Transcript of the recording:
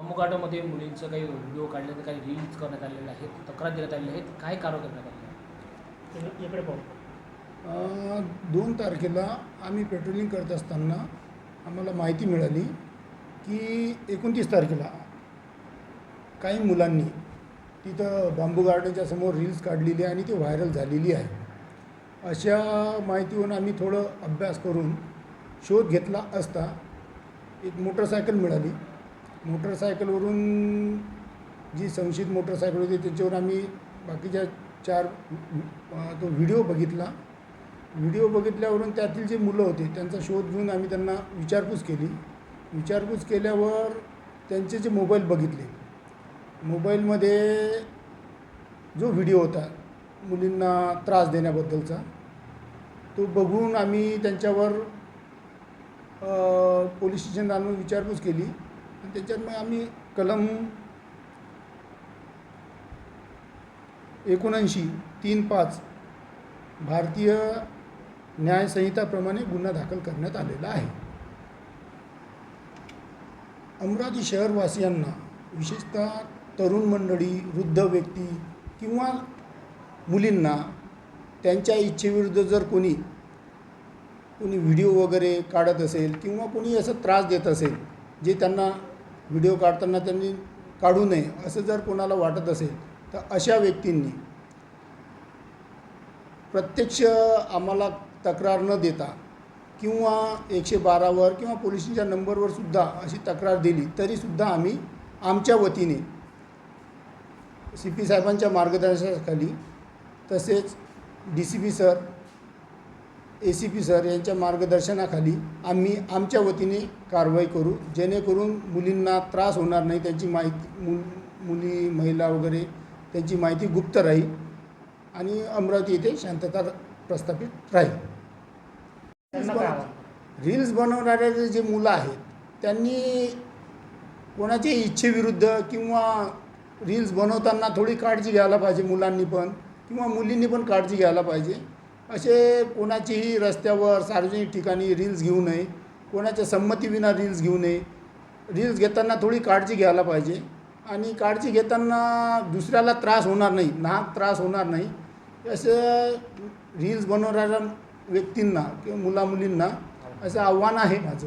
मुगाटामध्ये मुलींचं काही व्हिडिओ काढले काही रील्स करण्यात आलेले आहेत तक्रार देण्यात आलेली आहेत. काय कारवाई करण्यात आली आहे? इकडे पाहू. अ, दोन तारखेला आम्ही पेट्रोलिंग करत असताना आम्हाला माहिती मिळाली की एकोणतीस तारखेला काही मुलांनी तिथं बांबू गार्डनच्या समोर रील्स काढलेली आहे आणि ती व्हायरल झालेली आहे. अशा माहितीवरून आम्ही थोडं अभ्यास करून शोध घेतला असता एक मोटरसायकल मिळाली. मोटरसायकलवरून जी संशयित मोटरसायकल होती त्याच्यावर आम्ही बाकीच्या चार तो व्हिडिओ बघितला. व्हिडिओ बघितल्यावरून त्यातील जे मुलं होते त्यांचा शोध घेऊन आम्ही त्यांना विचारपूस केली. विचारपूस केल्यावर त्यांचे जे मोबाईल बघितले मोबाईलमध्ये जो व्हिडिओ होता मुलींना त्रास देण्याबद्दलचा तो बघून आम्ही त्यांच्यावर पोलीस स्टेशन आणून विचारपूस केली. आणि त्याच्यात मग आम्ही कलम एकोणऐंशी तीन पाच भारतीय न्यायसंहिताप्रमाणे गुन्हा दाखल करण्यात आलेला आहे. अमरावती शहरवासियांना विशेषतः तरुण मंडळी वृद्ध व्यक्ती किंवा मुलींना त्यांच्या इच्छेविरुद्ध जर कोणी कोणी व्हिडिओ वगैरे काढत असेल किंवा कोणी असं त्रास देत असेल जे त्यांना व्हिडिओ काढताना त्यांनी काढू नये असं जर कोणाला वाटत असेल तर अशा व्यक्तींनी प्रत्यक्ष आम्हाला तक्रार न देता किंवा एकशे बारावर किंवा पोलिसांच्या नंबरवर सुद्धा अशी तक्रार दिली तरीसुद्धा आम्ही आमच्या वतीने सी पी साहेबांच्या मार्गदर्शनाखाली तसेच D C P sir A C P sir यांच्या मार्गदर्शनाखाली आम्ही आमच्या वतीने कारवाई करू जेणेकरून मुलींना त्रास होणार नाही त्यांची माहिती मुल मुली महिला वगैरे त्यांची माहिती गुप्त राहील आणि अमरावती येथे शांतता प्रस्थापित राहील. रील्स बनवणारे जे मुलं आहेत त्यांनी कोणाच्या इच्छेविरुद्ध किंवा रील्स बनवताना थोडी काळजी घ्यायला पाहिजे मुलांनी पण किंवा मुलींनी पण काळजी घ्यायला पाहिजे. असे कोणाचीही रस्त्यावर सार्वजनिक ठिकाणी रील्स घेऊ नये कोणाच्या संमतीविना रील्स घेऊ नये. रील्स घेताना थोडी काळजी घ्यायला पाहिजे आणि काळजी घेताना दुसऱ्याला त्रास होणार नाही नाहक त्रास होणार नाही. असं रील्स बनवणाऱ्या व्यक्तींना किंवा मुलामुलींना असं आव्हान आहे माझं.